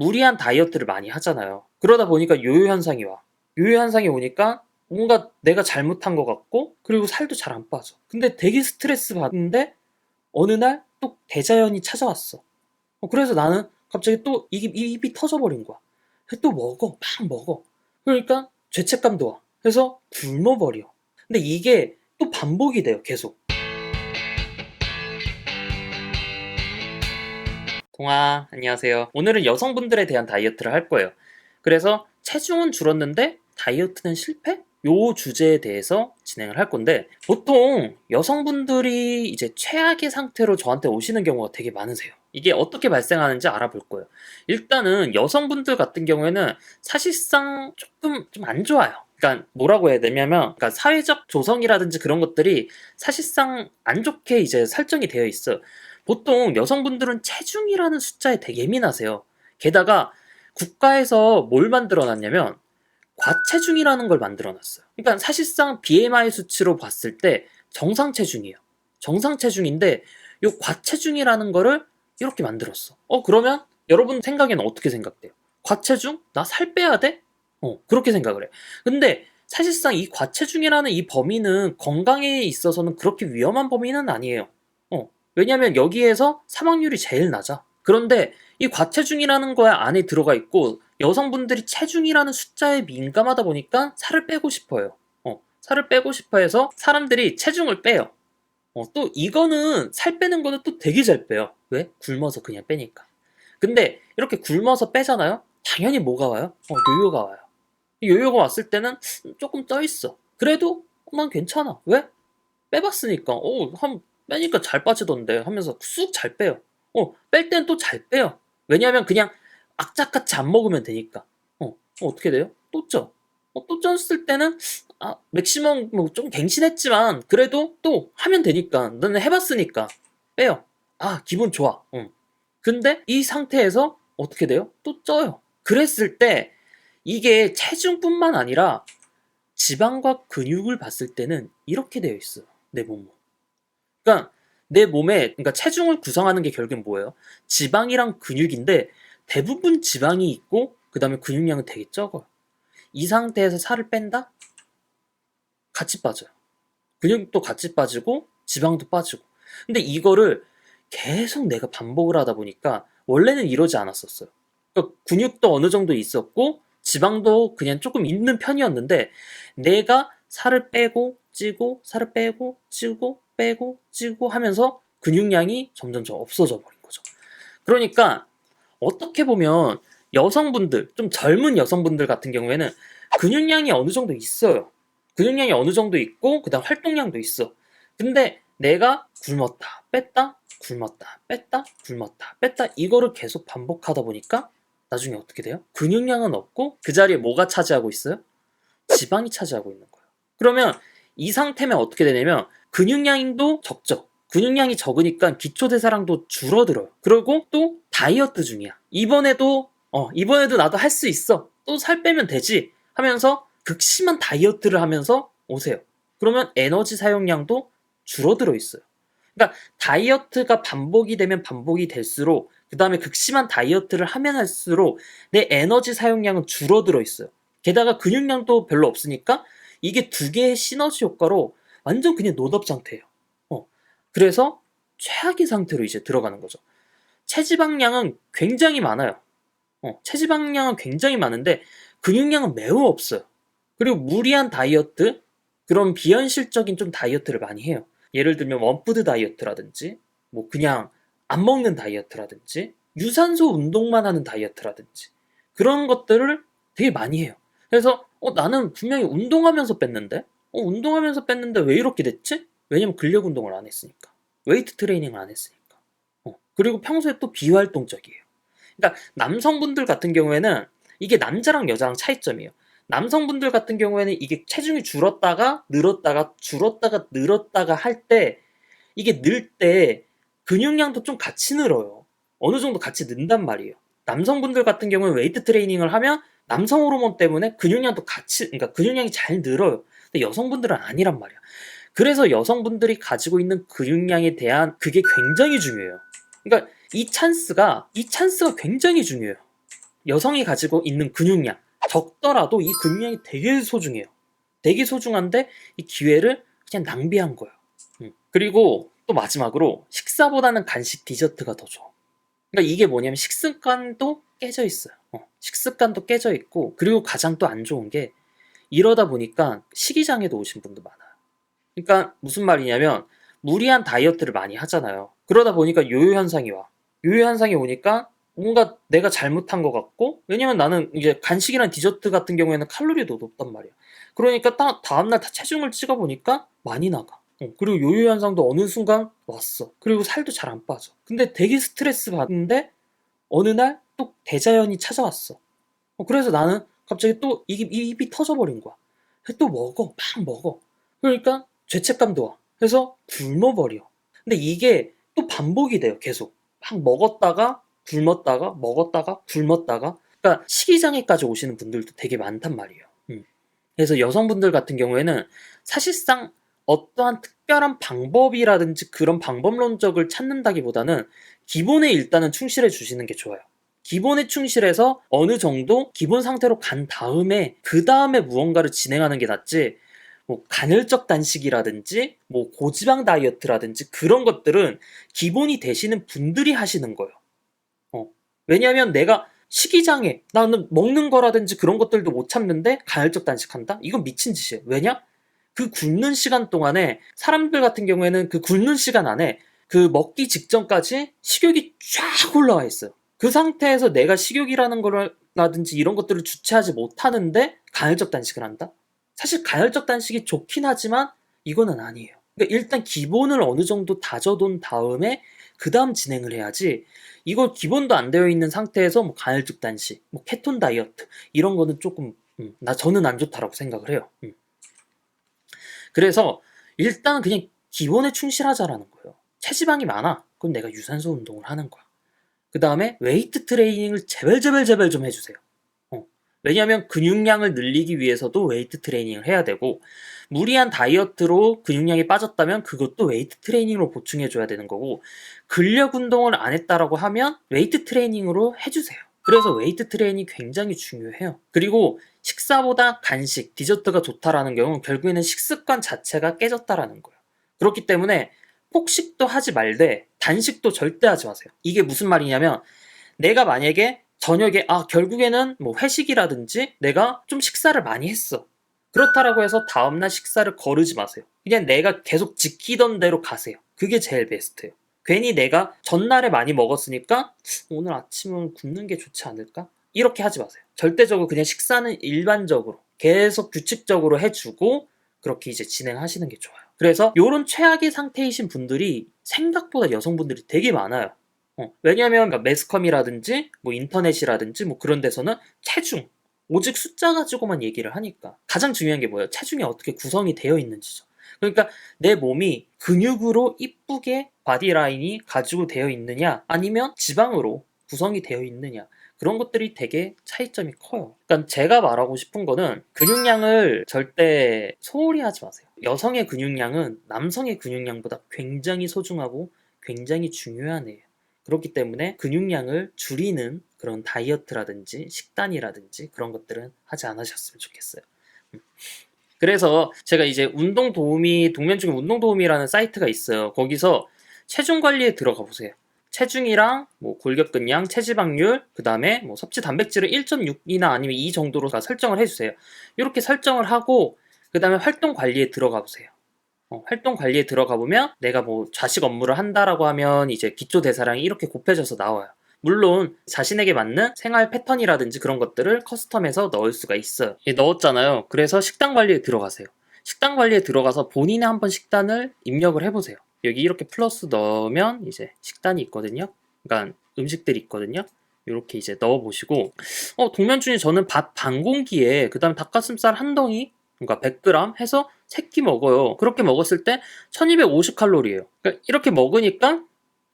무리한 다이어트를 많이 하잖아요. 그러다 보니까 요요 현상이 와. 요요 현상이 오니까 뭔가 내가 잘못한 것 같고 그리고 살도 잘 안 빠져. 근데 되게 스트레스 받는데 어느 날 또 대자연이 찾아왔어. 어, 그래서 나는 갑자기 또 입이, 입이 터져버린 거야. 또 먹어. 막 먹어. 그러니까 죄책감도 와. 그래서 굶어버려. 근데 이게 또 반복이 돼요. 계속. 동아, 안녕하세요. 오늘은 여성분들에 대한 다이어트를 할 거예요. 그래서 체중은 줄었는데 다이어트는 실패? 요 주제에 대해서 진행을 할 건데 보통 여성분들이 이제 최악의 상태로 저한테 오시는 경우가 되게 많으세요. 이게 어떻게 발생하는지 알아볼 거예요. 일단은 여성분들 같은 경우에는 사실상 조금 좀 안 좋아요. 그러니까 뭐라고 해야 되냐면 그러니까 사회적 조성이라든지 그런 것들이 사실상 안 좋게 이제 설정이 되어 있어. 보통 여성분들은 체중이라는 숫자에 되게 예민하세요. 게다가 국가에서 뭘 만들어 놨냐면 과체중이라는 걸 만들어 놨어요. 그러니까 사실상 BMI 수치로 봤을 때 정상 체중이에요. 정상 체중인데 요 과체중이라는 거를 이렇게 만들었어. 어 그러면 여러분 생각에는 어떻게 생각돼요? 과체중? 나 살 빼야 돼? 어 그렇게 생각을 해. 근데 사실상 이 과체중이라는 이 범위는 건강에 있어서는 그렇게 위험한 범위는 아니에요. 어 왜냐하면 여기에서 사망률이 제일 낮아. 그런데 이 과체중이라는 거에 안에 들어가 있고 여성분들이 체중이라는 숫자에 민감하다 보니까 살을 빼고 싶어요. 어, 살을 빼고 싶어 해서 사람들이 체중을 빼요. 어, 또 이거는 살 빼는 거는 또 되게 잘 빼요. 왜? 굶어서 그냥 빼니까. 근데 이렇게 굶어서 빼잖아요? 당연히 뭐가 와요? 어, 요요가 와요. 이 요요가 왔을 때는 조금 떠 있어. 그래도 어, 난 괜찮아. 왜? 빼봤으니까. 어, 한 빼니까 잘 빠지던데 하면서 쑥 잘 빼요. 어, 뺄 땐 또 잘 빼요. 왜냐하면 그냥 악착같이 안 먹으면 되니까. 어, 어, 어 떻게 돼요? 또 쪄. 어, 또 쪘을 때는 아, 맥시멈 뭐 좀 갱신했지만 그래도 또 하면 되니까. 너는 해봤으니까 빼요. 아, 기분 좋아. 응. 근데 이 상태에서 어떻게 돼요? 또 쪄요. 그랬을 때 이게 체중뿐만 아니라 지방과 근육을 봤을 때는 이렇게 되어 있어요. 내 몸은. 그러니까 내 몸에 그러니까 체중을 구성하는 게 결국엔 뭐예요? 지방이랑 근육인데 대부분 지방이 있고 그다음에 근육량은 되게 적어요. 이 상태에서 살을 뺀다? 같이 빠져요. 근육도 같이 빠지고 지방도 빠지고. 근데 이거를 계속 내가 반복을 하다 보니까 원래는 이러지 않았었어요. 그러니까 근육도 어느 정도 있었고 지방도 그냥 조금 있는 편이었는데 내가 살을 빼고 찌고 살을 빼고 찌고 빼고 찌고 하면서 근육량이 점점점 없어져 버린 거죠. 그러니까 어떻게 보면 여성분들, 좀 젊은 여성분들 같은 경우에는 근육량이 어느 정도 있어요. 근육량이 어느 정도 있고, 그 다음 활동량도 있어. 근데 내가 굶었다, 뺐다, 굶었다, 뺐다, 굶었다, 뺐다, 이거를 계속 반복하다 보니까 나중에 어떻게 돼요? 근육량은 없고, 그 자리에 뭐가 차지하고 있어요? 지방이 차지하고 있는 거예요. 그러면 이 상태면 어떻게 되냐면, 근육량도 적죠. 근육량이 적으니까 기초대사량도 줄어들어요. 그리고 또 다이어트 중이야. 이번에도 어 이번에도 나도 할 수 있어. 또 살 빼면 되지 하면서 극심한 다이어트를 하면서 오세요. 그러면 에너지 사용량도 줄어들어 있어요. 그러니까 다이어트가 반복이 되면 반복이 될수록 그 다음에 극심한 다이어트를 하면 할수록 내 에너지 사용량은 줄어들어 있어요. 게다가 근육량도 별로 없으니까 이게 두 개의 시너지 효과로 완전 그냥 노답 상태예요. 어. 그래서 최악의 상태로 이제 들어가는 거죠. 체지방량은 굉장히 많아요. 어, 체지방량은 굉장히 많은데 근육량은 매우 없어요. 그리고 무리한 다이어트, 그런 비현실적인 좀 다이어트를 많이 해요. 예를 들면 원푸드 다이어트라든지, 뭐 그냥 안 먹는 다이어트라든지, 유산소 운동만 하는 다이어트라든지, 그런 것들을 되게 많이 해요. 그래서 어, 나는 분명히 운동하면서 뺐는데, 어, 운동하면서 뺐는데 왜 이렇게 됐지? 왜냐면 근력 운동을 안 했으니까. 웨이트 트레이닝을 안 했으니까. 어, 그리고 평소에 또 비활동적이에요. 그러니까 남성분들 같은 경우에는 이게 남자랑 여자랑 차이점이에요. 남성분들 같은 경우에는 이게 체중이 줄었다가 늘었다가 줄었다가 늘었다가 할 때 이게 늘 때 근육량도 좀 같이 늘어요. 어느 정도 같이 는단 말이에요. 남성분들 같은 경우는 웨이트 트레이닝을 하면 남성 호르몬 때문에 근육량도 같이 그러니까 근육량이 잘 늘어요. 근데 여성분들은 아니란 말이야. 그래서 여성분들이 가지고 있는 근육량에 대한 그게 굉장히 중요해요. 그러니까 이 찬스가 이 찬스가 굉장히 중요해요. 여성이 가지고 있는 근육량 적더라도 이 근육량이 되게 소중해요. 되게 소중한데 이 기회를 그냥 낭비한 거예요. 음. 그리고 또 마지막으로 식사보다는 간식 디저트가 더 좋아. 그러니까 이게 뭐냐면 식습관도 깨져 있어요. 어, 식습관도 깨져 있고 그리고 가장 또 안 좋은 게 이러다 보니까 식이장애도 오신 분도 많아요. 그러니까 무슨 말이냐면 무리한 다이어트를 많이 하잖아요. 그러다 보니까 요요 현상이 와. 요요 현상이 오니까 뭔가 내가 잘못한 것 같고 왜냐면 나는 이제 간식이랑 디저트 같은 경우에는 칼로리도 높단 말이야. 그러니까 딱 다음날 다 체중을 찍어보니까 많이 나가. 어, 그리고 요요 현상도 어느 순간 왔어. 그리고 살도 잘 안 빠져. 근데 되게 스트레스 받는데 어느 날 또 대자연이 찾아왔어. 어, 그래서 나는 갑자기 또 입이, 입이 터져버린 거야. 또 먹어. 막 먹어. 그러니까 죄책감도 와. 그래서 굶어버려. 근데 이게 또 반복이 돼요. 계속. 막 먹었다가 굶었다가 먹었다가 굶었다가 그러니까 식이장애까지 오시는 분들도 되게 많단 말이에요. 음. 그래서 여성분들 같은 경우에는 사실상 어떠한 특별한 방법이라든지 그런 방법론적을 찾는다기보다는 기본에 일단은 충실해 주시는 게 좋아요. 기본에 충실해서 어느 정도 기본 상태로 간 다음에 그 다음에 무언가를 진행하는 게 낫지 뭐 간헐적 단식이라든지 뭐 고지방 다이어트라든지 그런 것들은 기본이 되시는 분들이 하시는 거예요. 어. 왜냐하면 내가 식이장애 나는 먹는 거라든지 그런 것들도 못 참는데 간헐적 단식한다? 이건 미친 짓이에요. 왜냐? 그 굶는 시간 동안에 사람들 같은 경우에는 그 굶는 시간 안에 그 먹기 직전까지 식욕이 쫙 올라와 있어요. 그 상태에서 내가 식욕이라는 거라든지 이런 것들을 주체하지 못하는데 간헐적 단식을 한다? 사실 간헐적 단식이 좋긴 하지만 이거는 아니에요. 그러니까 일단 기본을 어느 정도 다져둔 다음에 그 다음 진행을 해야지 이거 기본도 안 되어 있는 상태에서 뭐 간헐적 단식, 뭐 케톤 다이어트 이런 거는 조금 음, 나 저는 안 좋다라고 생각을 해요. 음. 그래서 일단 그냥 기본에 충실하자라는 거예요. 체지방이 많아. 그럼 내가 유산소 운동을 하는 거야. 그 다음에 웨이트 트레이닝을 제발 제발 제발 좀 해주세요. 어. 왜냐하면 근육량을 늘리기 위해서도 웨이트 트레이닝을 해야 되고 무리한 다이어트로 근육량이 빠졌다면 그것도 웨이트 트레이닝으로 보충해줘야 되는 거고 근력 운동을 안 했다라고 하면 웨이트 트레이닝으로 해주세요. 그래서 웨이트 트레이닝이 굉장히 중요해요. 그리고 식사보다 간식, 디저트가 좋다라는 경우는 결국에는 식습관 자체가 깨졌다라는 거예요. 그렇기 때문에 폭식도 하지 말되 단식도 절대 하지 마세요. 이게 무슨 말이냐면 내가 만약에 저녁에 아 결국에는 뭐 회식이라든지 내가 좀 식사를 많이 했어. 그렇다라고 해서 다음날 식사를 거르지 마세요. 그냥 내가 계속 지키던 대로 가세요. 그게 제일 베스트예요. 괜히 내가 전날에 많이 먹었으니까 오늘 아침은 굶는 게 좋지 않을까? 이렇게 하지 마세요. 절대적으로 그냥 식사는 일반적으로 계속 규칙적으로 해주고 그렇게 이제 진행하시는 게 좋아요. 그래서 이런 최악의 상태이신 분들이 생각보다 여성분들이 되게 많아요. 어, 왜냐하면 그러니까 매스컴이라든지 뭐 인터넷이라든지 뭐 그런 데서는 체중 오직 숫자 가지고만 얘기를 하니까 가장 중요한 게 뭐예요? 체중이 어떻게 구성이 되어 있는지죠. 그러니까 내 몸이 근육으로 이쁘게 바디라인이 가지고 되어 있느냐 아니면 지방으로 구성이 되어 있느냐 그런 것들이 되게 차이점이 커요. 그러니까 제가 말하고 싶은 거는 근육량을 절대 소홀히 하지 마세요. 여성의 근육량은 남성의 근육량보다 굉장히 소중하고 굉장히 중요한 애예요. 그렇기 때문에 근육량을 줄이는 그런 다이어트라든지 식단이라든지 그런 것들은 하지 않으셨으면 좋겠어요. 음. 그래서 제가 이제 운동 도우미 동면 중에 운동 도우미라는 사이트가 있어요. 거기서 체중 관리에 들어가 보세요. 체중이랑 뭐 골격근량, 체지방률, 그 다음에 뭐 섭취 단백질을 1.6이나 아니면 2 정도로 다 설정을 해주세요. 이렇게 설정을 하고 그 다음에 활동 관리에 들어가 보세요. 어, 활동 관리에 들어가 보면 내가 뭐 좌식 업무를 한다라고 하면 이제 기초 대사량이 이렇게 곱해져서 나와요. 물론 자신에게 맞는 생활 패턴이라든지 그런 것들을 커스텀해서 넣을 수가 있어요. 예, 넣었잖아요. 그래서 식단 관리에 들어가세요. 식단 관리에 들어가서 본인의 한번 식단을 입력을 해보세요. 여기 이렇게 플러스 넣으면 이제 식단이 있거든요. 그러니까 음식들이 있거든요. 이렇게 이제 넣어보시고 어 동면준이 저는 밥 반 공기에 그 다음 닭가슴살 한 덩이 그러니까 100g 해서 3끼 먹어요. 그렇게 먹었을 때 1250칼로리예요. 그러니까 이렇게 먹으니까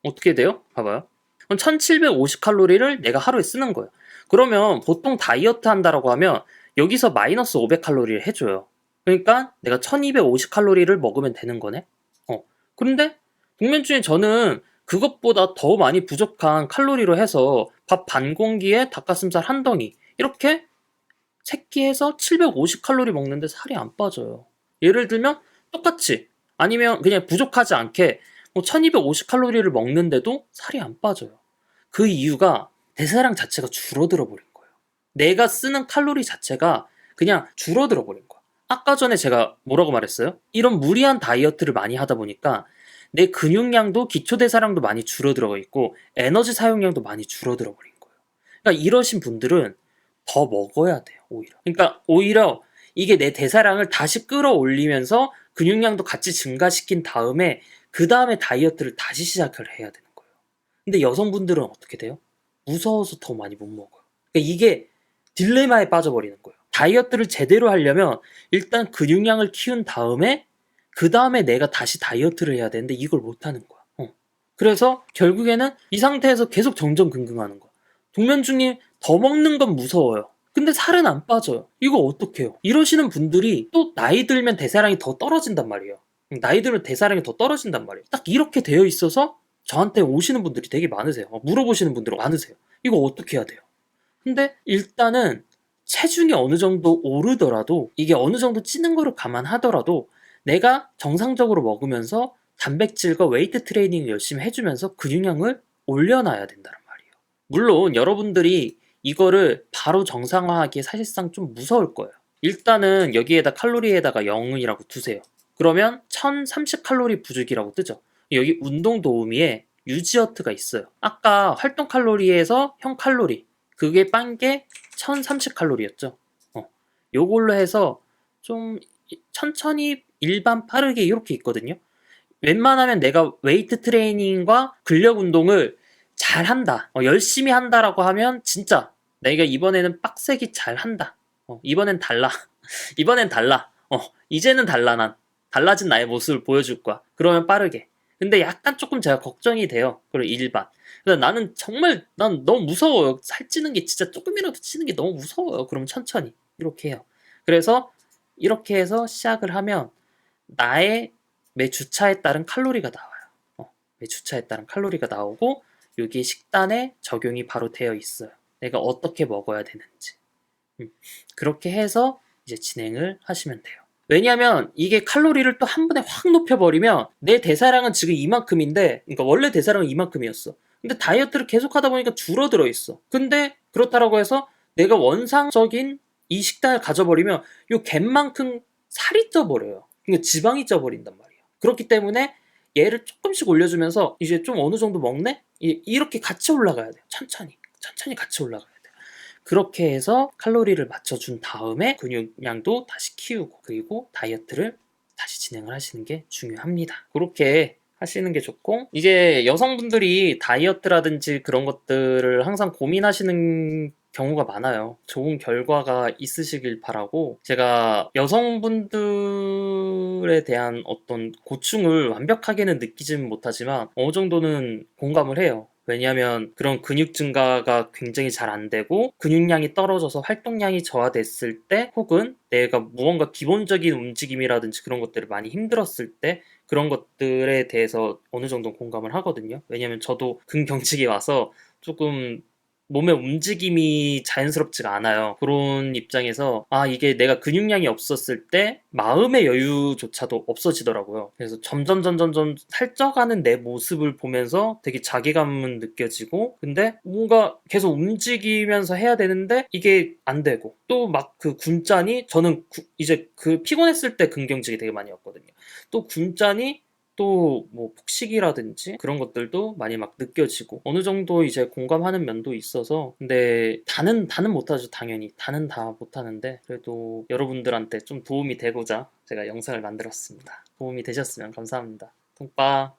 어떻게 돼요? 봐봐요. 그럼 1750칼로리를 내가 하루에 쓰는 거예요. 그러면 보통 다이어트 한다라고 하면 여기서 마이너스 500칼로리를 해줘요. 그러니까 내가 1250칼로리를 먹으면 되는 거네? 어. 그런데 동면 중에 저는 그것보다 더 많이 부족한 칼로리로 해서 밥 반 공기에 닭가슴살 한 덩이 이렇게 세끼해서 750 칼로리 먹는데 살이 안 빠져요. 예를 들면 똑같이 아니면 그냥 부족하지 않게 뭐 1250 칼로리를 먹는데도 살이 안 빠져요. 그 이유가 대사량 자체가 줄어들어 버린 거예요. 내가 쓰는 칼로리 자체가 그냥 줄어들어 버린 거야. 아까 전에 제가 뭐라고 말했어요? 이런 무리한 다이어트를 많이 하다 보니까 내 근육량도 기초 대사량도 많이 줄어들어 있고 에너지 사용량도 많이 줄어들어 버린 거예요. 그러니까 이러신 분들은 더 먹어야 돼요, 오히려. 그러니까 오히려 이게 내 대사량을 다시 끌어올리면서 근육량도 같이 증가시킨 다음에 그 다음에 다이어트를 다시 시작을 해야 되는 거예요. 근데 여성분들은 어떻게 돼요? 무서워서 더 많이 못 먹어요. 그러니까 이게 딜레마에 빠져버리는 거예요. 다이어트를 제대로 하려면 일단 근육량을 키운 다음에 그 다음에 내가 다시 다이어트를 해야 되는데 이걸 못 하는 거야. 어. 그래서 결국에는 이 상태에서 계속 정정긍긍하는 거야. 동면중님 더 먹는 건 무서워요. 근데 살은 안 빠져요. 이거 어떡해요? 이러시는 분들이 또 나이 들면 대사량이 더 떨어진단 말이에요. 나이 들면 대사량이 더 떨어진단 말이에요. 딱 이렇게 되어 있어서 저한테 오시는 분들이 되게 많으세요. 어, 물어보시는 분들이 많으세요. 이거 어떻게 해야 돼요? 근데 일단은 체중이 어느 정도 오르더라도 이게 어느 정도 찌는 거를 감안하더라도 내가 정상적으로 먹으면서 단백질과 웨이트 트레이닝을 열심히 해주면서 근육량을 올려놔야 된다는 말이에요. 물론 여러분들이 이거를 바로 정상화하기에 사실상 좀 무서울 거예요. 일단은 여기에다 칼로리에다가 0이라고 두세요. 그러면 1030칼로리 부족이라고 뜨죠. 여기 운동 도우미에 유지어트가 있어요. 아까 활동 칼로리에서 형 칼로리 그게 빤 게 1030칼로리였죠. 어. 요걸로 해서 좀 천천히 일반 빠르게 이렇게 있거든요. 웬만하면 내가 웨이트 트레이닝과 근력 운동을 잘 한다. 어, 열심히 한다라고 하면 진짜 내가 이번에는 빡세게 잘 한다. 어, 이번엔 달라. 이번엔 달라. 어, 이제는 달라 난. 달라진 나의 모습을 보여줄 거야. 그러면 빠르게. 근데 약간 조금 제가 걱정이 돼요. 그리고 일반. 근데 나는 정말 난 너무 무서워요. 살찌는 게 진짜 조금이라도 찌는 게 너무 무서워요. 그러면 천천히 이렇게 해요. 그래서 이렇게 해서 시작을 하면 나의 매 주차에 따른 칼로리가 나와요. 어, 매 주차에 따른 칼로리가 나오고 여기 식단에 적용이 바로 되어 있어요. 내가 어떻게 먹어야 되는지. 음, 그렇게 해서 이제 진행을 하시면 돼요. 왜냐하면 이게 칼로리를 또 한 번에 확 높여버리면 내 대사량은 지금 이만큼인데, 그러니까 원래 대사량은 이만큼이었어. 근데 다이어트를 계속 하다 보니까 줄어들어 있어. 근데 그렇다라고 해서 내가 원상적인 이 식단을 가져버리면 요 갭만큼 살이 쪄버려요. 그러니까 지방이 쪄버린단 말이야. 그렇기 때문에 얘를 조금씩 올려주면서 이제 좀 어느 정도 먹네? 이- 이렇게 같이 올라가야 돼요. 천천히. 천천히 같이 올라가야 돼요. 그렇게 해서 칼로리를 맞춰준 다음에 근육량도 다시 키우고 그리고 다이어트를 다시 진행을 하시는 게 중요합니다. 그렇게 하시는 게 좋고 이제 여성분들이 다이어트라든지 그런 것들을 항상 고민하시는 경우가 많아요. 좋은 결과가 있으시길 바라고 제가 여성분들에 대한 어떤 고충을 완벽하게는 느끼지는 못하지만 어느 정도는 공감을 해요. 왜냐하면 그런 근육 증가가 굉장히 잘 안 되고 근육량이 떨어져서 활동량이 저하됐을 때 혹은 내가 무언가 기본적인 움직임이라든지 그런 것들을 많이 힘들었을 때 그런 것들에 대해서 어느 정도 공감을 하거든요. 왜냐하면 저도 근경직에 와서 조금 몸의 움직임이 자연스럽지가 않아요. 그런 입장에서 아 이게 내가 근육량이 없었을 때 마음의 여유조차도 없어지더라고요. 그래서 점점 점점 점 살쪄가는 내 모습을 보면서 되게 자괴감은 느껴지고 근데 뭔가 계속 움직이면서 해야 되는데 이게 안 되고 또 막 그 군짠이 저는 구- 이제 그 피곤했을 때 근경직이 되게 많이 왔거든요. 또 군짠이 또 뭐 폭식이라든지 그런 것들도 많이 막 느껴지고 어느 정도 이제 공감하는 면도 있어서 근데 다는 다는 못하죠 당연히. 다는 다 못하는데 그래도 여러분들한테 좀 도움이 되고자 제가 영상을 만들었습니다. 도움이 되셨으면 감사합니다. 통빠